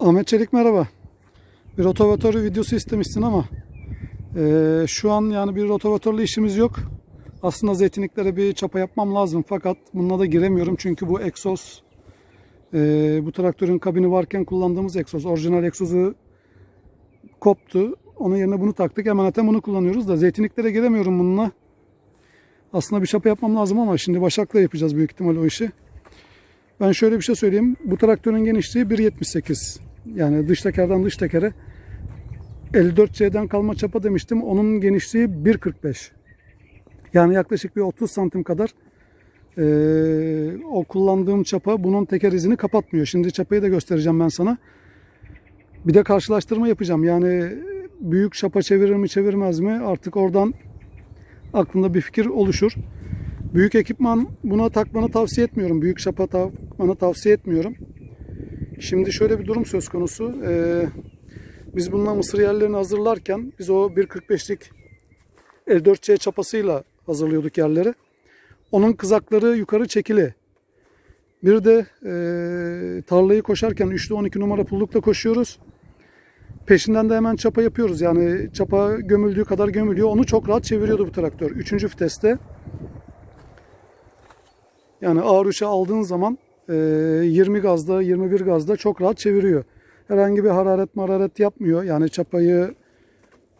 Ahmet Çelik merhaba. Bir rotovatör videosu istemişsin ama eee, şu an yani bir rotovatörle işimiz yok. Aslında zeytinliklere bir çapa yapmam lazım fakat bununla da giremiyorum çünkü bu egzoz eee, bu traktörün kabini varken kullandığımız egzoz orijinal egzozu koptu. Onun yerine bunu taktık. Emaneten bunu kullanıyoruz da zeytinliklere giremiyorum bununla. Aslında bir çapa yapmam lazım ama şimdi Başak'la yapacağız büyük ihtimal o işi. Ben şöyle bir şey söyleyeyim. Bu traktörün genişliği 1.78. Yani dış tekerden dış tekere 54C'den kalma çapa demiştim. Onun genişliği 1.45. Yani yaklaşık bir 30 santim kadar eee, o kullandığım çapa bunun teker izini kapatmıyor. Şimdi çapayı da göstereceğim ben sana. Bir de karşılaştırma yapacağım. Yani büyük çapa çevirir mi çevirmez mi artık oradan aklında bir fikir oluşur. Büyük ekipman buna takmanı tavsiye etmiyorum. Büyük çapa takmanı tavsiye etmiyorum. Şimdi şöyle bir durum söz konusu. Ee, biz bununla mısır yerlerini hazırlarken biz o 1.45'lik 54C çapasıyla hazırlıyorduk yerleri. Onun kızakları yukarı çekili. Bir de e, tarlayı koşarken 3'lü 12 numara pullukla koşuyoruz. Peşinden de hemen çapa yapıyoruz. Yani çapa gömüldüğü kadar gömülüyor. Onu çok rahat çeviriyordu bu traktör. Üçüncü viteste yani ağır üçe aldığın zaman 20 gazda 21 gazda çok rahat çeviriyor. Herhangi bir hararet mararet yapmıyor. Yani çapayı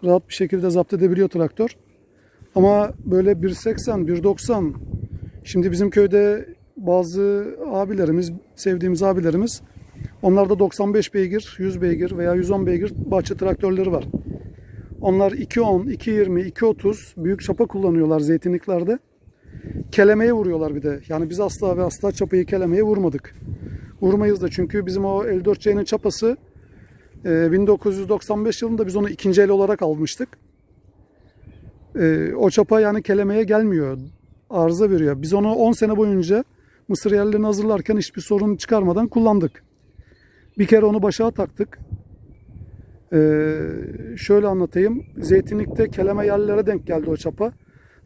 rahat bir şekilde zapt edebiliyor traktör. Ama böyle 1.80, 1.90 şimdi bizim köyde bazı abilerimiz, sevdiğimiz abilerimiz onlarda 95 beygir, 100 beygir veya 110 beygir bahçe traktörleri var. Onlar 2.10, 2.20, 2.30 büyük çapa kullanıyorlar zeytinliklerde kelemeye vuruyorlar bir de. Yani biz asla ve asla çapayı kelemeye vurmadık. Vurmayız da çünkü bizim o 54C'nin çapası e, 1995 yılında biz onu ikinci el olarak almıştık. E, o çapa yani kelemeye gelmiyor. Arıza veriyor. Biz onu 10 sene boyunca mısır yerlerini hazırlarken hiçbir sorun çıkarmadan kullandık. Bir kere onu başa taktık. E, şöyle anlatayım. Zeytinlikte keleme yerlere denk geldi o çapa.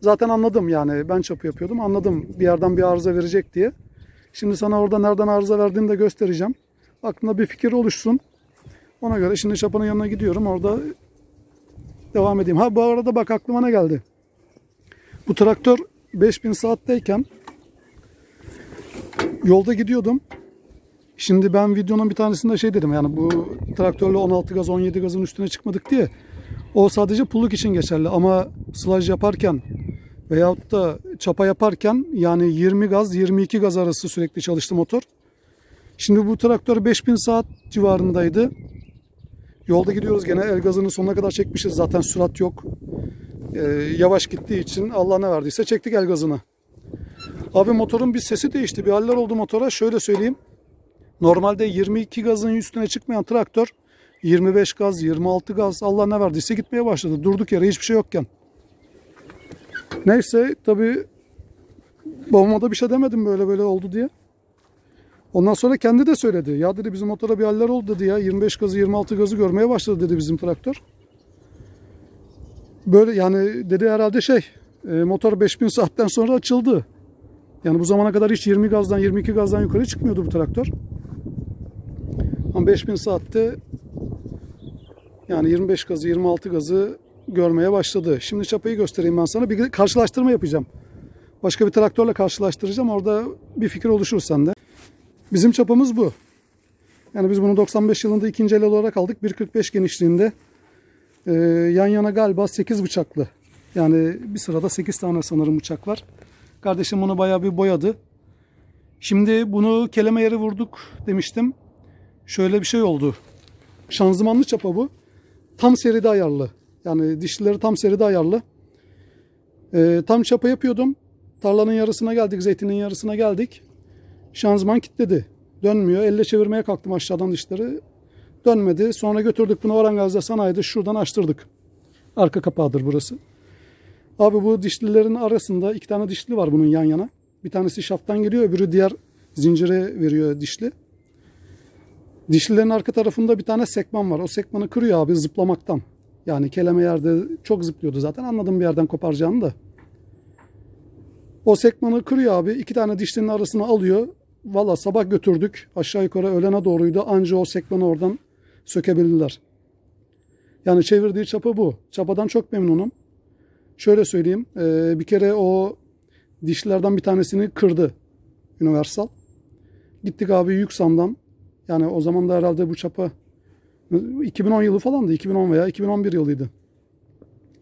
Zaten anladım yani ben çapı yapıyordum anladım bir yerden bir arıza verecek diye. Şimdi sana orada nereden arıza verdiğini de göstereceğim. Aklında bir fikir oluşsun. Ona göre şimdi çapanın yanına gidiyorum orada devam edeyim. Ha bu arada bak aklıma ne geldi. Bu traktör 5000 saatteyken yolda gidiyordum. Şimdi ben videonun bir tanesinde şey dedim yani bu traktörle 16 gaz 17 gazın üstüne çıkmadık diye. O sadece pulluk için geçerli ama sılaj yaparken veyahut da çapa yaparken yani 20 gaz 22 gaz arası sürekli çalıştı motor. Şimdi bu traktör 5000 saat civarındaydı. Yolda gidiyoruz gene el gazını sonuna kadar çekmişiz zaten sürat yok. Ee, yavaş gittiği için Allah ne verdiyse çektik el gazını. Abi motorun bir sesi değişti bir haller oldu motora şöyle söyleyeyim. Normalde 22 gazın üstüne çıkmayan traktör 25 gaz, 26 gaz Allah ne verdiyse gitmeye başladı. Durduk yere hiçbir şey yokken. Neyse tabi babama da bir şey demedim böyle böyle oldu diye. Ondan sonra kendi de söyledi. Ya dedi bizim motora bir haller oldu dedi ya. 25 gazı 26 gazı görmeye başladı dedi bizim traktör. Böyle yani dedi herhalde şey e, motor 5000 saatten sonra açıldı. Yani bu zamana kadar hiç 20 gazdan 22 gazdan yukarı çıkmıyordu bu traktör. Ama 5000 saatte yani 25 gazı 26 gazı görmeye başladı. Şimdi çapayı göstereyim ben sana. Bir karşılaştırma yapacağım. Başka bir traktörle karşılaştıracağım. Orada bir fikir oluşur sende. Bizim çapamız bu. Yani biz bunu 95 yılında ikinci el olarak aldık. 1.45 genişliğinde. Ee, yan yana galiba 8 bıçaklı. Yani bir sırada 8 tane sanırım bıçak var. Kardeşim bunu bayağı bir boyadı. Şimdi bunu keleme yeri vurduk demiştim. Şöyle bir şey oldu. Şanzımanlı çapa bu. Tam seride ayarlı. Yani dişlileri tam seride ayarlı. Ee, tam çapa yapıyordum. Tarlanın yarısına geldik, zeytinin yarısına geldik. Şanzıman kilitledi. Dönmüyor. Elle çevirmeye kalktım aşağıdan dişleri. Dönmedi. Sonra götürdük bunu Orangaz'da sanayide şuradan açtırdık. Arka kapağıdır burası. Abi bu dişlilerin arasında iki tane dişli var bunun yan yana. Bir tanesi şafttan geliyor, öbürü diğer zincire veriyor dişli. Dişlilerin arka tarafında bir tane sekman var. O sekmanı kırıyor abi zıplamaktan. Yani keleme yerde çok zıplıyordu zaten. Anladım bir yerden koparacağını da. O sekmanı kırıyor abi. iki tane dişlinin arasına alıyor. valla sabah götürdük. Aşağı yukarı öğlene doğruydu. Anca o sekmanı oradan sökebildiler. Yani çevirdiği çapa bu. Çapadan çok memnunum. Şöyle söyleyeyim. e, bir kere o dişlerden bir tanesini kırdı. Universal. Gittik abi Yüksam'dan. Yani o zaman da herhalde bu çapa 2010 yılı falandı. 2010 veya 2011 yılıydı.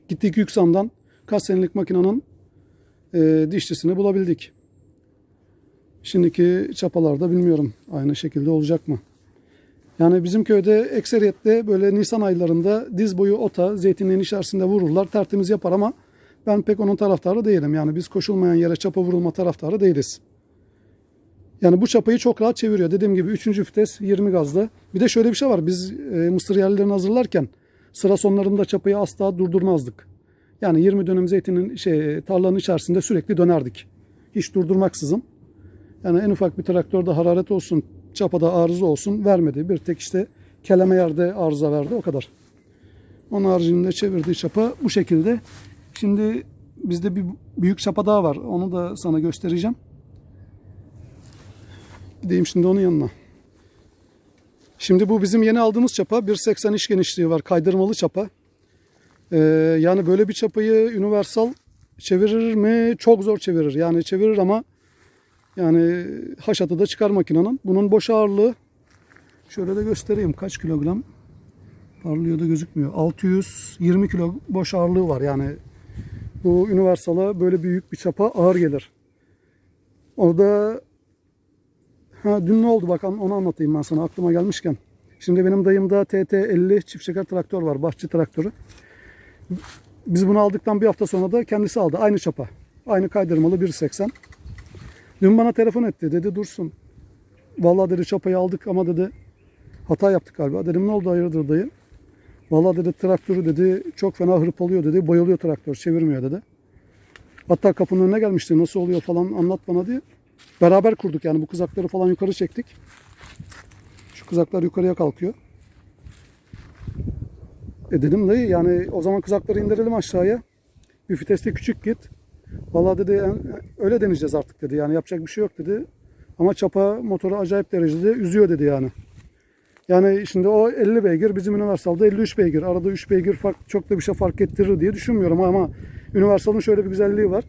Gittik Yüksam'dan kaç senelik makinenin e, dişçisini bulabildik. Şimdiki çapalarda bilmiyorum aynı şekilde olacak mı? Yani bizim köyde ekseriyetle böyle Nisan aylarında diz boyu ota zeytinliğin içerisinde vururlar. Tertemiz yapar ama ben pek onun taraftarı değilim. Yani biz koşulmayan yere çapa vurulma taraftarı değiliz. Yani bu çapayı çok rahat çeviriyor. Dediğim gibi 3. vites 20 gazda. Bir de şöyle bir şey var. Biz e, mısır yerlerini hazırlarken sıra sonlarında çapayı asla durdurmazdık. Yani 20 dönüm zeytinin şey tarlanın içerisinde sürekli dönerdik. Hiç durdurmaksızın. Yani en ufak bir traktörde hararet olsun, çapada arıza olsun vermedi. Bir tek işte keleme yerde arıza verdi o kadar. Onun haricinde çevirdiği çapa bu şekilde. Şimdi bizde bir büyük çapa daha var. Onu da sana göstereceğim. Gideyim şimdi onun yanına. Şimdi bu bizim yeni aldığımız çapa. 1.80 iş genişliği var. Kaydırmalı çapa. Ee, yani böyle bir çapayı universal çevirir mi? Çok zor çevirir. Yani çevirir ama yani haşatı da çıkar makinenin. Bunun boş ağırlığı şöyle de göstereyim kaç kilogram. Parlıyor da gözükmüyor. 620 kilo boş ağırlığı var. Yani bu universala böyle büyük bir çapa ağır gelir. Orada ha, dün ne oldu bakalım onu anlatayım ben sana aklıma gelmişken. Şimdi benim dayımda TT50 çift şeker traktör var. Bahçe traktörü. Biz bunu aldıktan bir hafta sonra da kendisi aldı. Aynı çapa. Aynı kaydırmalı 1.80. Dün bana telefon etti. Dedi dursun. Vallahi dedi çapayı aldık ama dedi hata yaptık galiba. Dedim ne oldu hayırdır dayı? Vallahi dedi traktörü dedi çok fena hırpalıyor dedi. Bayılıyor traktör çevirmiyor dedi. Hatta kapının önüne gelmişti nasıl oluyor falan anlat bana diye. Beraber kurduk yani bu kızakları falan yukarı çektik. Şu kızaklar yukarıya kalkıyor. E dedim dayı yani o zaman kızakları indirelim aşağıya. Bir viteste küçük git. Vallahi dedi "en- öyle deneyeceğiz artık dedi. Yani yapacak bir şey yok dedi. Ama çapa motoru acayip derecede üzüyor dedi yani. Yani şimdi o 50 beygir bizim Universal'da 53 beygir. Arada 3 beygir fark çok da bir şey fark ettirir diye düşünmüyorum ama Universal'ın şöyle bir güzelliği var.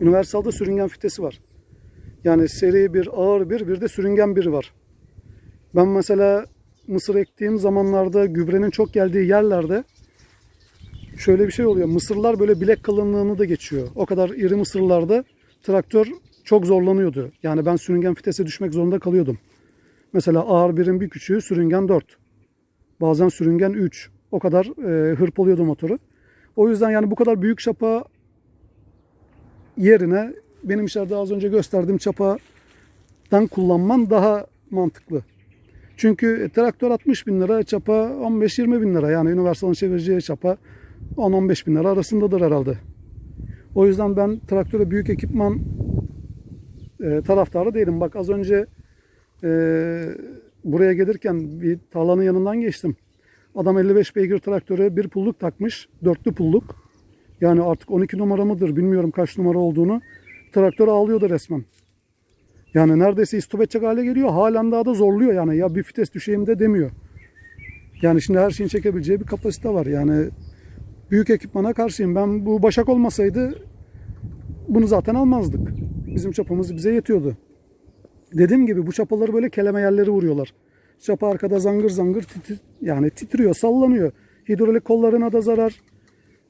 Universal'da sürüngen fitesi var. Yani seri bir, ağır bir, bir de sürüngen bir var. Ben mesela mısır ektiğim zamanlarda gübrenin çok geldiği yerlerde şöyle bir şey oluyor. Mısırlar böyle bilek kalınlığını da geçiyor. O kadar iri mısırlarda traktör çok zorlanıyordu. Yani ben sürüngen fitese düşmek zorunda kalıyordum. Mesela ağır birin bir küçüğü sürüngen 4. Bazen sürüngen 3. O kadar e, hırpalıyordu motoru. O yüzden yani bu kadar büyük çapa yerine benim içeride az önce gösterdiğim çapadan kullanman daha mantıklı. Çünkü e, traktör 60 bin lira, çapa 15-20 bin lira. Yani Universal'ın çevireceği çapa 10-15 bin lira arasındadır herhalde. O yüzden ben traktöre büyük ekipman e, taraftarı değilim. Bak az önce e, buraya gelirken bir tarlanın yanından geçtim. Adam 55 beygir traktöre bir pulluk takmış. Dörtlü pulluk. Yani artık 12 numara mıdır bilmiyorum kaç numara olduğunu. Traktör ağlıyordu resmen. Yani neredeyse istop edecek hale geliyor. Halen daha da zorluyor yani. Ya bir vites düşeyim de demiyor. Yani şimdi her şeyin çekebileceği bir kapasite var. Yani büyük ekipmana karşıyım. Ben bu Başak olmasaydı bunu zaten almazdık. Bizim çapamız bize yetiyordu. Dediğim gibi bu çapaları böyle keleme yerleri vuruyorlar. Çapa arkada zangır zangır titri, yani titriyor, sallanıyor. Hidrolik kollarına da zarar.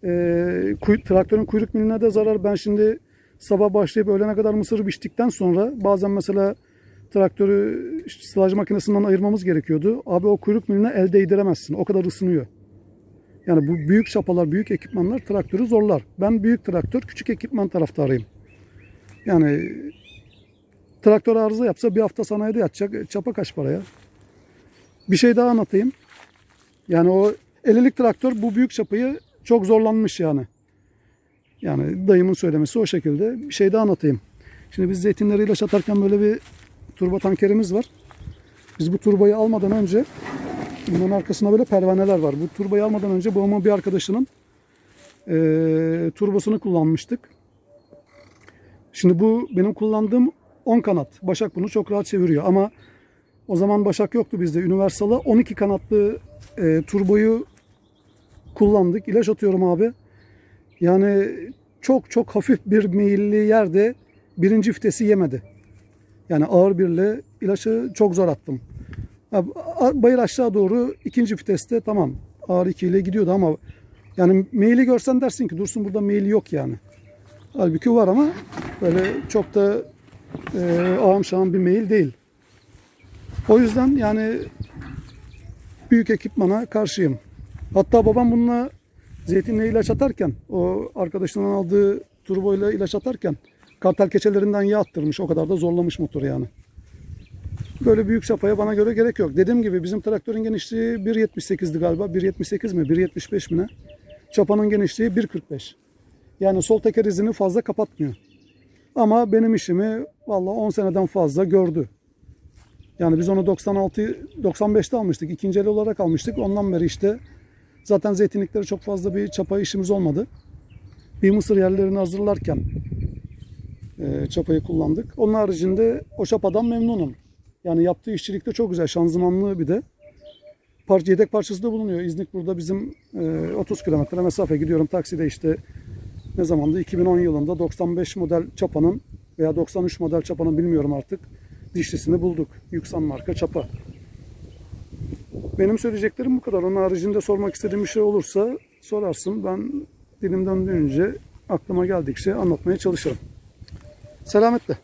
E, traktörün kuyruk miline de zarar. Ben şimdi sabah başlayıp öğlene kadar mısır biçtikten sonra bazen mesela traktörü sılaj makinesinden ayırmamız gerekiyordu. Abi o kuyruk miline el değdiremezsin. O kadar ısınıyor. Yani bu büyük çapalar, büyük ekipmanlar traktörü zorlar. Ben büyük traktör, küçük ekipman taraftarıyım. Yani traktör arıza yapsa bir hafta sanayide yatacak. E, Çapa kaç para ya? Bir şey daha anlatayım. Yani o 50'lik traktör bu büyük çapayı çok zorlanmış yani. Yani dayımın söylemesi o şekilde. Bir şey daha anlatayım. Şimdi biz zeytinleri ilaç atarken böyle bir turbo tankerimiz var. Biz bu turbayı almadan önce bunun arkasında böyle pervaneler var. Bu turbayı almadan önce babamın bir arkadaşının eee turbosunu kullanmıştık. Şimdi bu benim kullandığım 10 kanat. Başak bunu çok rahat çeviriyor ama o zaman Başak yoktu bizde. Universal'a 12 kanatlı e, turboyu kullandık. İlaç atıyorum abi. Yani çok çok hafif bir meyilli yerde birinci vitesi yemedi. Yani ağır birle ilaçı çok zor attım. Bayır aşağı doğru ikinci viteste tamam ağır 2 ile gidiyordu ama yani meyili görsen dersin ki Dursun burada meyili yok yani. Halbuki var ama böyle çok da e, ağam şahım bir meyil değil. O yüzden yani büyük ekipmana karşıyım. Hatta babam bununla zeytinle ilaç atarken o arkadaşından aldığı turboyla ilaç atarken kartal keçelerinden yağ attırmış. O kadar da zorlamış motoru yani. Böyle büyük çapaya bana göre gerek yok. Dediğim gibi bizim traktörün genişliği 1.78'di galiba. 1.78 mi? 1.75 mi ne? Çapanın genişliği 1.45. Yani sol teker izini fazla kapatmıyor. Ama benim işimi valla 10 seneden fazla gördü. Yani biz onu 96 95'te almıştık. İkinci el olarak almıştık. Ondan beri işte zaten zeytinlikleri çok fazla bir çapa işimiz olmadı. Bir mısır yerlerini hazırlarken e, çapayı kullandık. Onun haricinde o çapadan memnunum. Yani yaptığı işçilik de çok güzel. Şanzımanlı bir de. Par yedek parçası da bulunuyor. İznik burada bizim e, 30 kilometre mesafe gidiyorum. Takside işte ne zamandı? 2010 yılında 95 model çapanın veya 93 model çapanın bilmiyorum artık dişlisini bulduk. Yüksan marka çapa. Benim söyleyeceklerim bu kadar. Onun haricinde sormak istediğim bir şey olursa sorarsın. Ben dilim döndüğünce aklıma geldikçe anlatmaya çalışırım. Selametle.